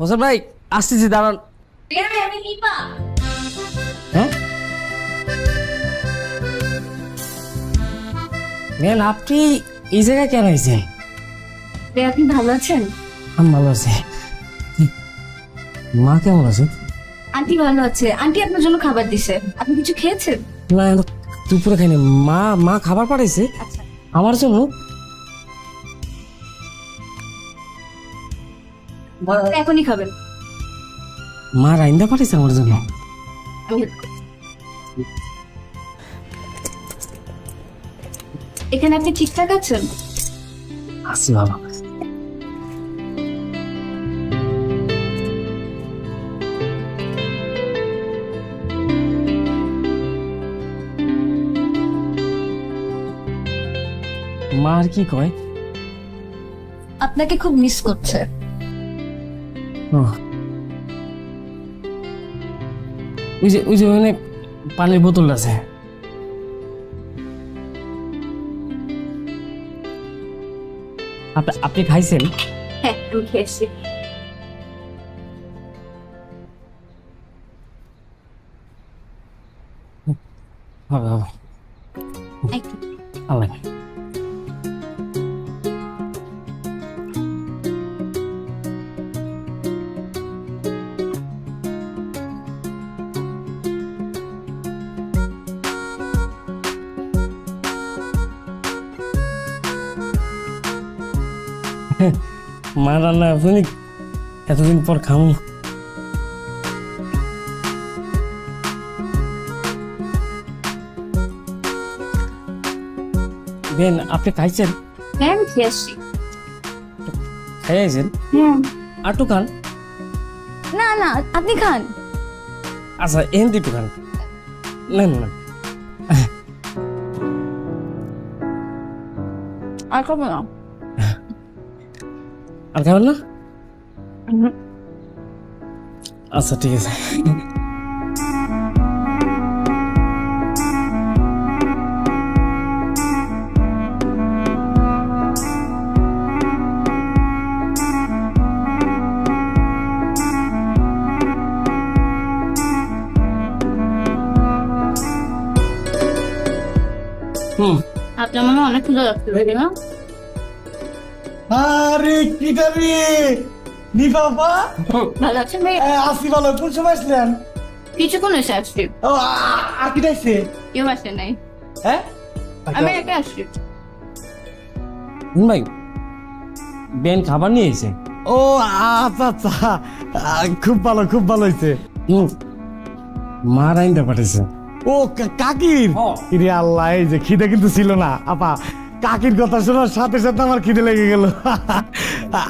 হোসেন ভাই আসতেছি দাঁড়ান। হ্যাঁ? ম্যাম আপনি এই জায়গায় কেন হয়েছেন আপনি ভালো আছেন? আমি ভালো আছি। মা কেমন আছে? আন্টি ভালো আছে। আন্টি আপনার জন্য খাবার দিছে। আপনি কিছু খেয়েছেন? না দুপুরে খাইনি। মা মা খাবার পাঠাইছে। আচ্ছা। আমার জন্য এখনই খাবেন মা রাইন্দা পাঠাইছে আমার জন্য। এখানে আপনি ঠিকঠাক আছেন আসি বাবা মা আর কি কয় আপনাকে খুব মিস করছে। ওই যে ওই যে ওখানে পানির বোতল আছে। আপনি- আপনি খাইছেন? হ্যাঁ আমি খেয়েছি। হবে হবে। একটু। আল্লাহ মা রান্না আপনি এতদিন পর খামু। বেন আপনি খাইছেন? হ্যাঁ আমি খাইছেন হ্যাঁ আটু খান? না না আপনি খান। আচ্ছা এন দিটু খান। না না না। আর খাব না। আর খাবেন না? আচ্ছা ঠিক আছে। হুম। আপনার মনে অনেক ক্ষুদা লাগছে না? আরে কিটা রে নি বাবা ভালো আছেন ভাই? আসি ভালো। কোন সময় আসলেন? কিছুক্ষণ এসে আসছি। ও আ- আর কেউ আসে নাই। হ্যাঁ? আমি একা আসছি। ভাই বেন খাবার নিয়ে এসে ও আচ্ছা আচ্ছা। খুব ভালো খুব ভালো হয়েছে। হুম মা রাইন্দা পাঠাইছে। ও কাকির? হ। ইরে আল্লাহ এই যে খিদে কিন্তু ছিল না। আপা কাকির কথা শোনার সাথে সাথে আমার খিদে লেগে গেল।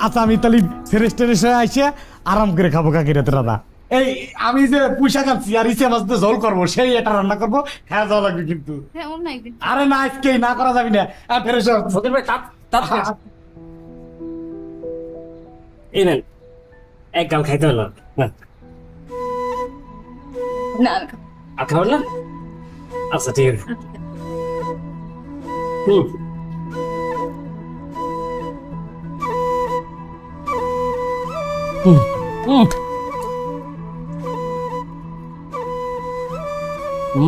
আচ্ছা আমি তাহলে ফ্রেশ ট্রেশ হয়ে আইসে আরাম করে খাব কাকির হাতে রান্না এই আমি যে পুঁইশা খাচ্ছি আর ইসে মাছ ঝোল করব সেই এটা রান্না করব খাওয়া যাওয়া লাগবে কিন্তু। হ্যাঁ আরে না আজকেই না করা যাবি না। ফ্রেশ এই নেন এক গাল খাইতে হলো। না না। আর খাবেন না? আচ্ছা ঠিক আছে। হুম।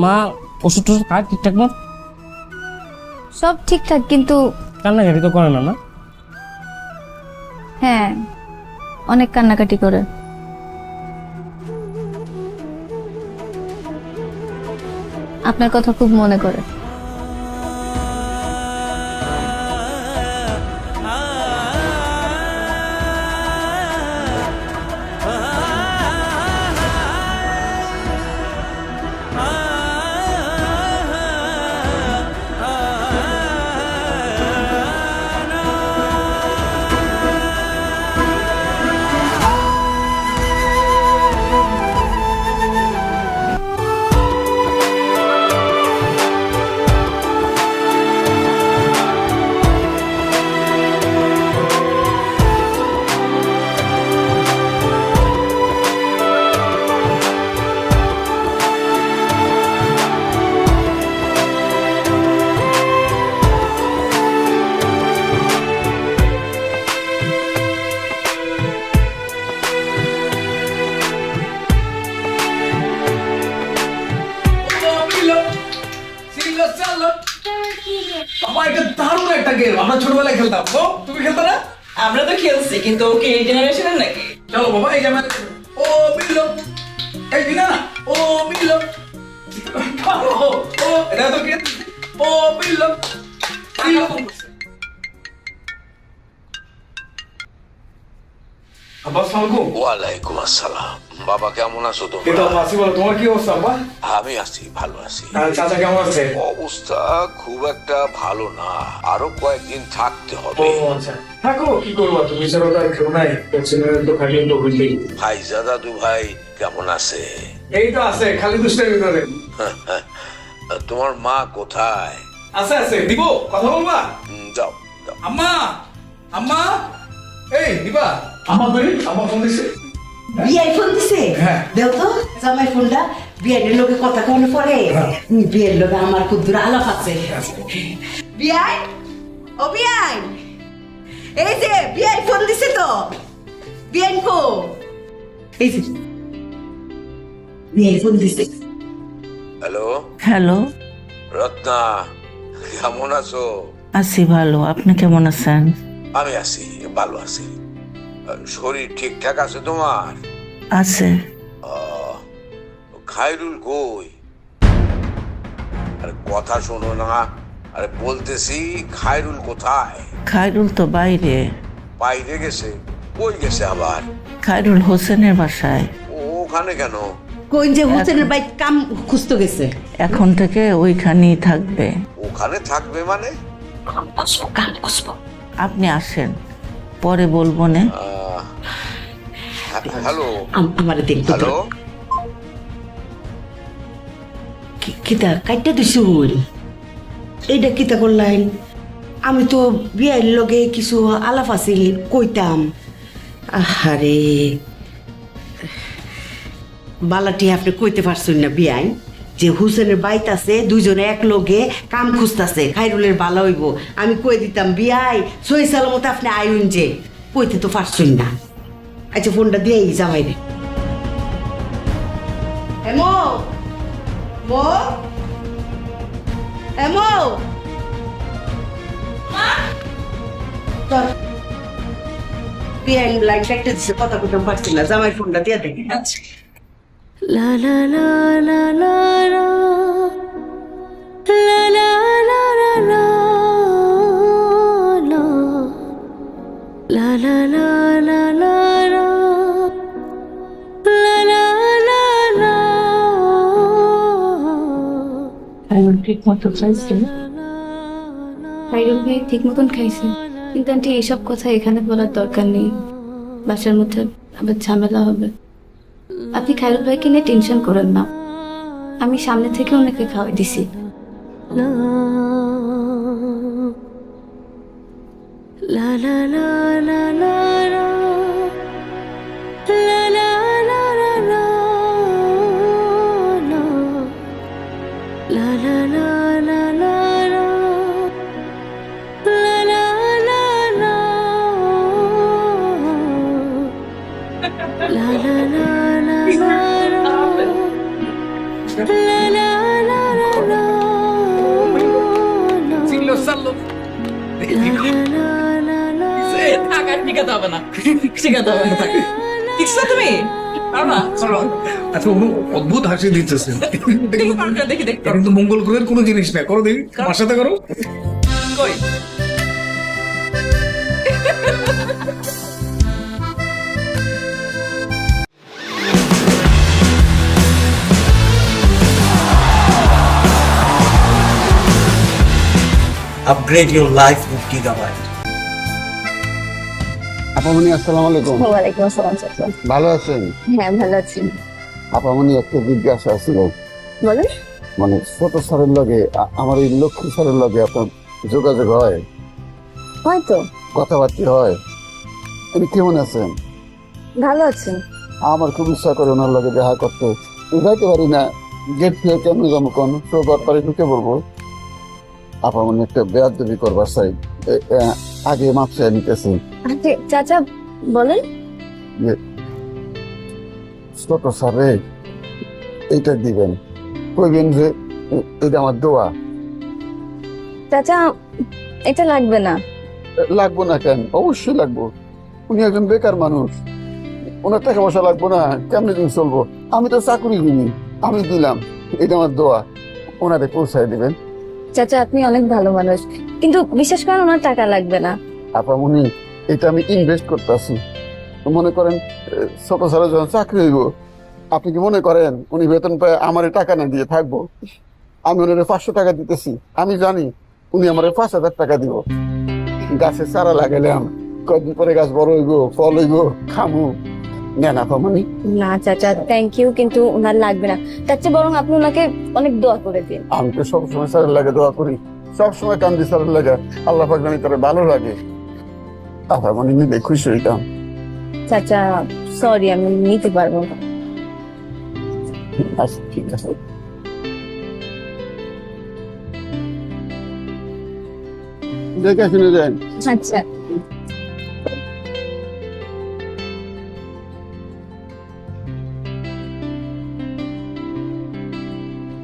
মা ওষুধ টষুধ খায় ঠিকঠাক মত সব ঠিকঠাক কিন্তু কান্নাকাটি তো করে না না? হ্যাঁ অনেক কান্নাকাটি করে। আপনার কথা খুব মনে করে। আমরা ছোটবেলায় খেলতাম। ও তুমি খেলতে না? আমরা তো খেলছি কিন্তু ওকে এই জেনারেশনের নাকি? চলো বাবা এই গেমে ও মিলো এই দিনা না ও মিলো ও ও এটা তো কে ও মিলো মিললো আব্বা আসসালামু ওয়ালাইকুম আসসালাম। বাবা কেমন আছো তোমরা? আছি বলো তোমার কি অবস্থা আব্বা? আমি আছি ভালো আছি। চাচা কেমন আছে? অবস্থা খুব একটা ভালো না। আরও কয়েকদিন থাকতে হবে। আচ্ছা। থাকো কি করব? তুমি ছাড়া তো আর কেউ নাই। পেছনের তো খালি তো বুঝলেই ভাইজা দাদু ভাই কেমন আছে? এই তো আছে খালি দুষ্টামি করে। তোমার মা কোথায়? আছে আছে। দিব কথা বলবা? যাও। আম্মা আম্মা। এই দিবা। করি ফোন? দিছে? বিয়াই ফোন দিছে? হ্যাঁ। দেও তো জামাই ফোনটা। বিয়াইয়ের লোকে কথা কেমন পরে বিয়ের লোকে আমার কুদ্দুর আলাপ আছে। বিয়াই ও বিয়াই এই যে বিয়াই ফোন দিছে তো। বিয়াই কো এই যে। বিয়াই ফোন দিছে। হ্যালো? হ্যালো। রত্না কেমন আছো? আছি ভালো আপনি কেমন আছেন? আমি আছি ভালো আছি। শরীর ঠিকঠাক আছে তোমার? আছে। আহ, খায়রুল কই? আরে কথা শোনো না। আরে বলতেছি খায়রুল কোথায়? খায়রুল তো বাইরে। বাইরে গেছে? কই গেছে আবার? খায়রুল হোসেনের বাসায়। ও ওখানে কেন? কোন যে হোসেনের বাইক কাম খুঁজতে গেছে? এখন থেকে ওইখানেই থাকবে। ওখানে থাকবে মানে? কাম খুঁজবো। আপনি আসেন। পরে বলব নে। হ্যাঁ, হ্যালো। আমার দেখতে হ্যালো। কিতা কাইটা দিছুন এইটা কিতা করলাইন? আমি তো বিয়ের লগে কিছু আলাপ আছিল কইতাম। আহারে। বালাটি আপনি কইতে পারছেন না বিয়াই যে হুসেনের বাইত আছে, দুইজনে এক লগে কাম খুঁজতাছে, খাইরুলের বালা হইব। আমি কই দিতাম, বিয়াই সই সালামত আপনি আইন যে, কইতে তো পারছেন না। আচ্ছা ফোনটা দিয়েই জামাই রে। কথা কইতে পারছি না জামাই ফোনটা দিয়ে দেখে ঠিক মতন খাইছে কিন্তু আন্টি এইসব কথা এখানে বলার দরকার নেই বাসার মধ্যে আবার ঝামেলা হবে আপনি খায়রুল ভাইকে নিয়ে টেনশন করেন না। আমি সামনে থেকে ওনাকে খাওয়াই দিছি। লা লা লা লা হাসি দিতেছে। দেখি পারো কিনা, দেখি দেখি কিন্তু মঙ্গল গ্রহের কোনো জিনিস না করো দেখি আমার সাথে করো। কই? Upgrade your life with Gigabyte. আপামনি আসসালামু আলাইকুম। ওয়ালাইকুম আসসালাম চাচা। ভালো আছেন? হ্যাঁ ভালো আছি। আপামনি একটা জিজ্ঞাসা ছিল। বলেন। মানে ছোট স্যারের লগে আ- আমার এই লক্ষ্মী স্যারের লগে আপনার যোগাযোগ হয়? হয়তো। কথাবার্তা হয়? উনি কেমন আছেন? ভালো আছি আমার খুব ইচ্ছা করে ওনার লগে দেখা করতে। যাইতে পারি না। গেট ফিরে কেমন যাব কোন? তো পারে ঢুকে বলব আপামনি একটা বেয়াদবি করবার চাই। এ- এ, আগে মাপ চেয়ে নিতেছি। আচ্ছা চাচা বলেন। ছোট স্যারে এইটা দিবেন। কইবেন যে এটা আমার দোয়া। চাচা এটা লাগবে না। লাগবো না কেন? অবশ্যই লাগবো। উনি একজন বেকার মানুষ। ওনার টাকা পয়সা লাগবো না কেমনি দিন চলবো? আমি তো চাকরি দিনি আমি দিলাম। এটা আমার দোয়া। ওনারে পৌঁছায় দিবেন। চাচা আপনি অনেক ভালো মানুষ। কিন্তু বিশেষ করে ওনার টাকা লাগবে না। আপা উনি এটা আমি ইনভেস্ট করতেছি। মনে করেন ছোট ছোট যখন চাকরি হইব আপনি কি মনে করেন উনি বেতন পায় আমার টাকা না দিয়ে থাকব? আমি ওনারে পাঁচশো টাকা দিতেছি। আমি জানি উনি আমার পাঁচ হাজার টাকা দিব। গাছে চারা লাগাইলাম কদিন পরে গাছ বড় হইব ফল হইব খামু। নেন আপা মানে না চাচা থ্যাংক ইউ কিন্তু ওনার লাগবে না। তার চেয়ে বরং আপনি ওনাকে অনেক দোয়া করে দিন। আমি তো সবসময় স্যারের লাগে দোয়া করি। সবসময় কান্দি স্যারের লাগে। আল্লাহ পাক জানি করে ভালো লাগে। আপা মানে নিলে খুশি হইতাম। চাচা সরি আমি নিতে পারব না। আচ্ছা ঠিক আছে। দেখে শুনে যান। আচ্ছা।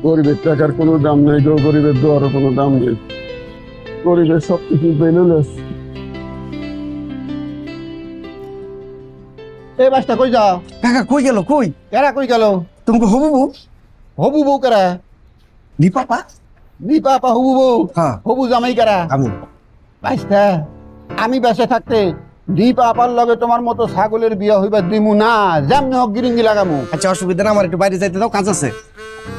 গরিবের টাকার কোনো দাম নেই গরিবের দোয়ারও কোনো দাম নেই। গরিবের সব কিছু বেলুলেস এই বাসটা কই যাও? কাকা কই গেল কই? কেরা কই গেল? তোমাকে হবু বউ? হবু বউ কেরা? দীপাপা দীপা আপা হবু বউ? হ্যাঁ। হবু জামাই কেরা? আমি। বাইস্তা আমি বেঁচে থাকতে দীপা আপার লগে তোমার মতো ছাগলের বিয়া হইবা দিমু না যেমনি হোক গিরিঙ্গি লাগামু। আচ্ছা অসুবিধা না আমার একটু বাইরে যাইতে দাও কাজ আছে।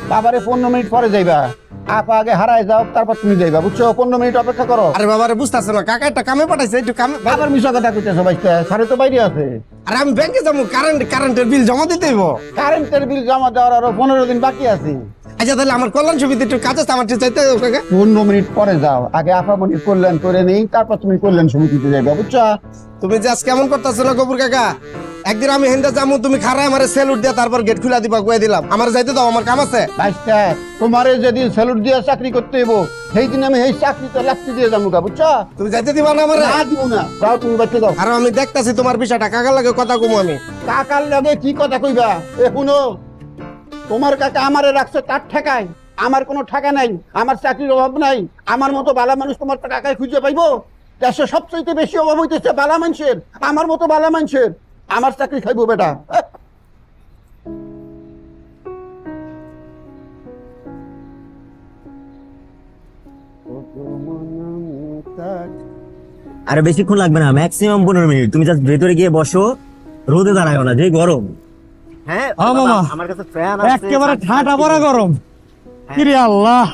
বাবারে পনেরো মিনিট পরে যাইবা। আপা আগে হারায় যাও তারপর তুমি যাইবা বুঝছ? পনেরো মিনিট অপেক্ষা করো। আরে বাবারে বুঝতেছে না কাকা একটা কামে পাঠাইছে একটু কামে আবার মিশা কথা কইতেছো বাইস্তা সারে তো বাইরে আছে। আরে আমি ব্যাংকে যাব কারেন্ট কারেন্টের বিল জমা দিতে হইব। কারেন্টের বিল জমা দেওয়ার আরও পনেরো দিন বাকি আছে। আচ্ছা তাহলে আমার কল্যাণ সুবিধা একটু কাজ আছে আমার চাইতে হবে কাকা। পনেরো মিনিট পরে যাও আগে আপা কল্যাণ করে নেই তারপর তুমি কল্যাণ সমিতিতে যাইবা বুঝছ? তুমি যে কেমন করতেছো না গবুর কাকা? একদিন আমি হেন্দা যাব তুমি খারায় আমার স্যালুট দিয়া তারপর গেট খুলা দিবা কয়ে দিলাম। আমার যাইতে দাও আমার কাম আছে। তোমারে যেদিন স্যালুট দিয়ে চাকরি করতে হইব সেই দিন আমি এই চাকরিতে লাগতে দিয়ে যাব গা বুঝছ? তুমি যাইতে দিবা না আমার? না দিব না যাও তুমি বাচ্চা দাও। আর আমি দেখতাছি তোমার বিষয়টা কাকার লাগে কথা কমু আমি। কাকার লগে কি কথা কইবা? এ শুনো তোমার কাকা আমারে রাখছে তার ঠেকায় আমার কোনো ঠেকা নাই আমার চাকরির অভাব নাই আমার মতো বালা মানুষ তোমার কাকায় খুঁজে পাইবো? দেশে সবচেয়ে বেশি অভাব হইতেছে বালা মানুষের আমার মতো বালা মানুষের। আমার চাকরি খাইবো বেটা! আরে বেশিক্ষণ লাগবে না ম্যাক্সিমাম পনেরো মিনিট। তুমি জাস্ট ভেতরে গিয়ে বসো রোদে দাঁড়ায় না যে গরম। হ্যাঁ হ্যাঁ, মামা। আমার কাছে ফ্যান একেবারে ঠাটা পড়া গরম। কিরে আল্লাহ।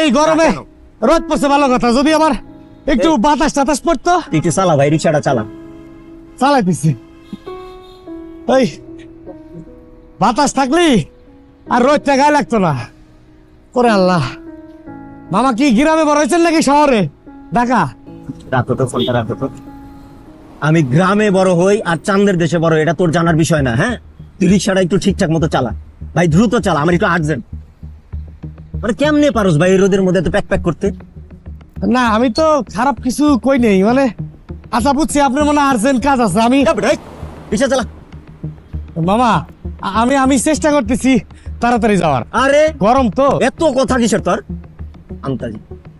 এই গরমে রোদ পড়ছে ভালো কথা যদি আবার একটু বাতাস টাতাস পড়তো? তুই একটু চালা ভাই রিক্সাটা চালা। চালাইতেছি। এই বাতাস থাকলি আর রোদটা গায়ে লাগতো না। করে আল্লাহ। মামা কি গ্রামে বড় হয়েছেন নাকি শহরে? ঢাকা। রাখো তো ফোনটা রাখো তো আমি গ্রামে বড় হই আর চান্দের দেশে বড় এটা তোর জানার বিষয় না হ্যাঁ? তুই রিক্সাটা একটু ঠিকঠাক মতো চালা। ভাই দ্রুত চালা আমার একটু আর্জেন্ট মানে কেমনে পারোস ভাই রোদের মধ্যে তো প্যাক প্যাক করতে? না আমি তো খারাপ কিছু কই নেই মানে আচ্ছা বুঝছি আপনার মনে আর্জেন্ট কাজ আছে। আমি চালা। মামা আমি আমি চেষ্টা করতেছি তাড়াতাড়ি যাওয়ার। আরে গরম তো। এত কথা কিসের তোর? আন্তাজি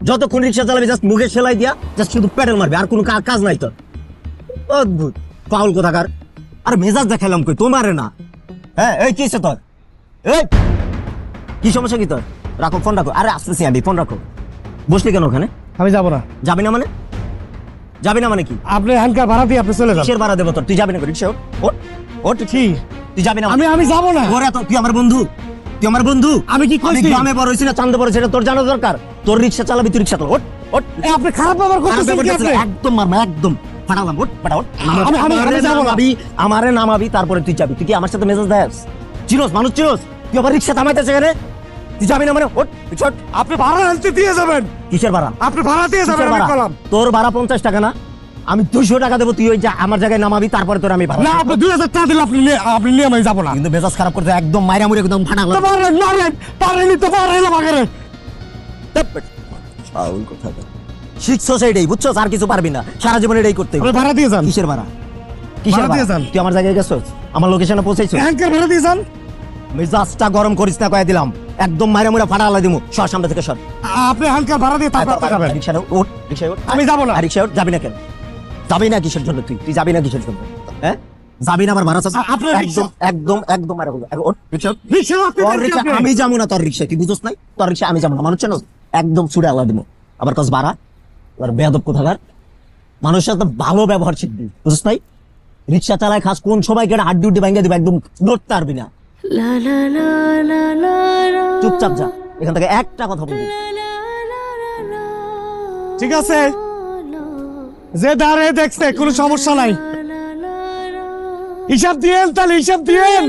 যতক্ষণ রিক্সা চালাবি জাস্ট মুখে সেলাই দিয়া জাস্ট শুধু প্যাডেল মারবি আর কোনো কাজ নাই তোর। অদ্ভুত। পাউল কোথাকার? আর মেজাজ দেখালাম কই তোমারে না। হ্যাঁ এই কিসে তোর? এই কি সমস্যা কি তোর? রাখো ফোন রাখো। আরে আসতেছি আমি ফোন রাখো। বসলি কেন ওখানে? আমি যাব না। যাবি না মানে? যাবি না মানে কি? আপনি হ্যান্ডকার ভাড়া দিয়ে আপনি চলে যান। কিসের ভাড়া দেবো তোর? তুই যাবি না রিক্সা ওট ওট কি? তুই যাবি না আমি আমি যাব না। ওরে তো তুই আমার বন্ধু। তুই আমার বন্ধু। আমি কি আমি গ্রামে বড় হয়েছি না চান্দে বড় এটা তোর জানা দরকার। তোর রিক্সা চালাবি তুই রিক্সা চালা ওট ওট এ, আপনি খারাপ ব্যবহার করতেছেন কি আপনি? একদম মারমা একদম। ফাটালাম ওট ফাটা ওট আমি- আমি- আমি যাব না। আমারে নামাবি তারপরে তুই যাবি। তুই কি আমার সাথে মেজাজ দেস চিরস মানুষ চিরোস তুই আবার রিক্সা থামাইতেছে এখানে? তুই যাবি না মানে? আপনি ভাড়া আনতে দিয়ে যাবেন। কিসের ভাড়া? আপনি ভাড়া দিয়ে যাবেন আমি? কলাম। তোর ভাড়া পঞ্চাশ টাকা না? আমি দুইশো টাকা দেবো তুই ওই যা- আমার জায়গায় নামাবি তারপরে তোর আমি না আপনি দুই হাজার টাকা দিলে আপনি আপনি নিয়ে আমি যাব না। কিন্তু মেজাজ খারাপ করতে একদম মাইরা মুড়ে একদম ফাটা তো পারেন মারেন পারেনি তো পারেন আমাকে ফাউল কথা শিখছো সেইটাই বুঝছ আর কিছু পারবি না। সারা জীবন এটাই করতে ভাড়া দিয়ে যান। কিসের ভাড়া? কিসের ভাড়া দিয়ে যান। তুই আমার জায়গায় গেছো আমার লোকেশনে হ্যান্ডকার ভাড়া দিয়ে যান। মেজাজটা গরম করিস না কয়ে দিলাম। একদম মারা মুরা ফাটা আলাই দিমু। সর সামনে থেকে সর। আপনি হালকা ভাড়া দিয়ে তারপর আপনি যাবেন। রিক্সা ওঠ রিক্সায় ওঠ আমি যাব না। আর রিক্সায় ওঠ যাবি না কেন? যাবি না কিসের জন্য তুই? তুই যাবি না কিসের জন্য? হ্যাঁ? যাবি না আমার ভাড়া চাচা। একদম একদম একদম মারা হলো। ওঠ রিক্সা আপনি। আমি যাব না তোর রিক্সায়। তুই বুঝোস নাই? তোর রিক্সা আমি যাব না। মানুষ চেনো একদম ছুড়ে আল্লাহ দিব আবার কাজ বাড়া এবার বেয়াদব কোথাকার? মানুষের সাথে ভালো ব্যবহার শিখবি। বুঝিস নাই? রিক্সা চালায় খাস কোন সময় কেটে হাড্ডি উড্ডি ভাঙ্গা দিবে? একদম নড়তে পারবি না। চুপচাপ যা এখান থেকে একটা কথা বলবি। ঠিক আছে যে দাঁড়ে দেখছে কোনো সমস্যা নাই হিসাব দিয়েন তাহলে হিসাব দিয়েন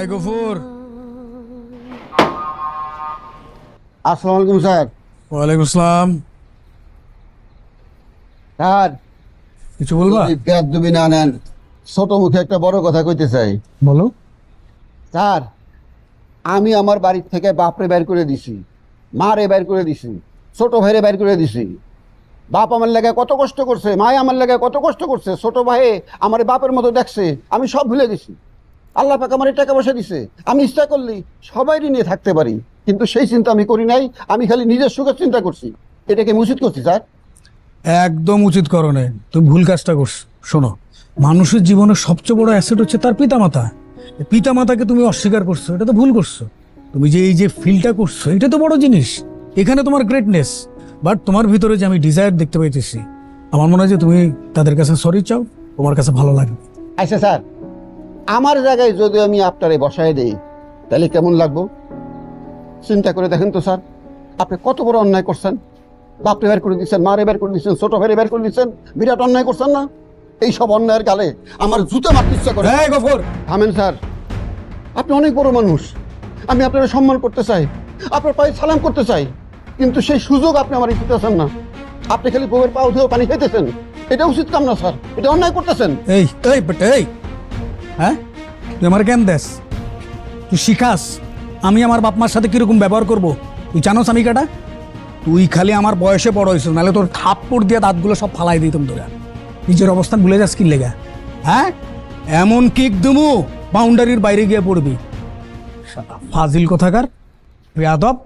এই গফুর। আসসালামু আলাইকুম স্যার। ওয়ালাইকুম আসসালাম। স্যার। কিছু বলবা? যদি বেয়াদবি না নেন ছোট মুখে একটা বড় কথা কইতে চাই। বলো। স্যার আমি আমার বাড়ির থেকে বাপরে বের করে দিছি মারে বের করে দিছি ছোট ভাইরে বের করে দিছি। বাপ আমার লাগে কত কষ্ট করছে মায় আমার লাগে কত কষ্ট করছে ছোট ভাই আমার বাপের মতো দেখছে আমি সব ভুলে গেছি। আল্লাহ পাক আমার টাকা পয়সা দিছে। আমি ইচ্ছা করলি সবাইরই নিয়ে থাকতে পারি। কিন্তু সেই চিন্তা আমি করি নাই আমি খালি নিজের সুখের চিন্তা করছি। এটাকে উচিত করছি স্যার? একদম উচিত করো নাই। তুমি ভুল কাজটা করছ। শোনো মানুষের জীবনের সবচেয়ে বড় অ্যাসেট হচ্ছে তার পিতামাতা। পিতামাতাকে তুমি অস্বীকার করছ এটা তো ভুল করছ। তুমি যে এই যে ফিলটা করছ এটা তো বড় জিনিস। এখানে তোমার গ্রেটনেস বাট তোমার ভিতরে যে আমি ডিজায়ার দেখতে পাইতেছি আমার মনে হয় যে তুমি তাদের কাছে সরি চাও তোমার কাছে ভালো লাগবে। আচ্ছা স্যার। আমার জায়গায় যদি আমি আপনারে বসায় দেই তাহলে কেমন লাগবো? চিন্তা করে দেখেন তো স্যার। আপনি কত বড় অন্যায় করছেন। বাপরে বের করে দিচ্ছেন মারে বের করে দিচ্ছেন ছোট ভাইরে বের করে দিচ্ছেন বিরাট অন্যায় করছেন না? এই সব অন্যায়ের গালে আমার জুতো মারতে ইচ্ছা করে। হ্যাঁ গফর! থামেন স্যার। আপনি অনেক বড় মানুষ। আমি আপনার সম্মান করতে চাই। আপনার পায়ে সালাম করতে চাই। কিন্তু সেই সুযোগ আপনি আমার দিতেছেন না। আপনি খালি বউয়ের পাও ধুয়েও পানি খেতেছেন এটা উচিত কাম না স্যার। এটা অন্যায় করতেছেন। এই এই বেটা এই। হ্যাঁ? তুই আমার জ্ঞান দেস। তুই শিখাস। আমি আমার বাপ মার সাথে কীরকম ব্যবহার করব? তুই জানোস আমি কাটা? তুই খালি আমার বয়সে বড় হয়েছিস, নাহলে তোর থাপ্পড় দিয়ে দাঁতগুলো সব ফালাই দিতাম তোরা। নিজের অবস্থান ভুলে যাস কি লেগা? হ্যাঁ? এমন কিক দুমু বাউন্ডারির বাইরে গিয়ে পড়বি। ফাজিল কোথাকার। বেয়াদব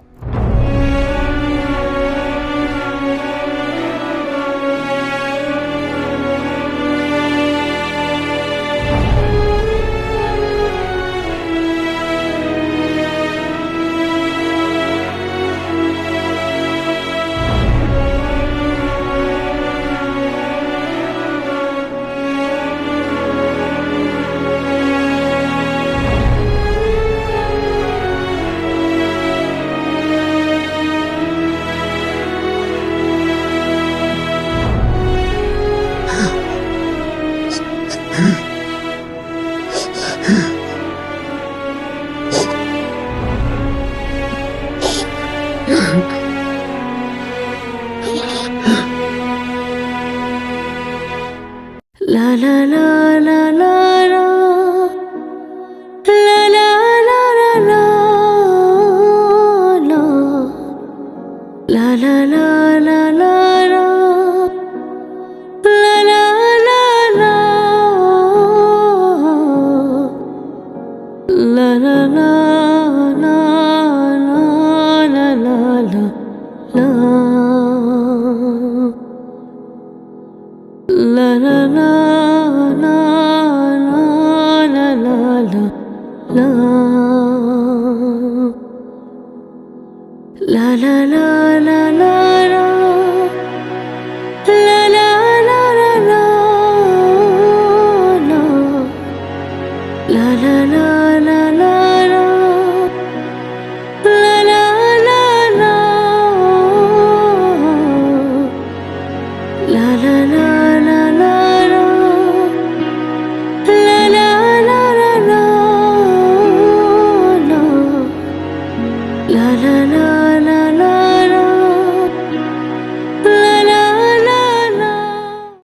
la la la la La La la la la la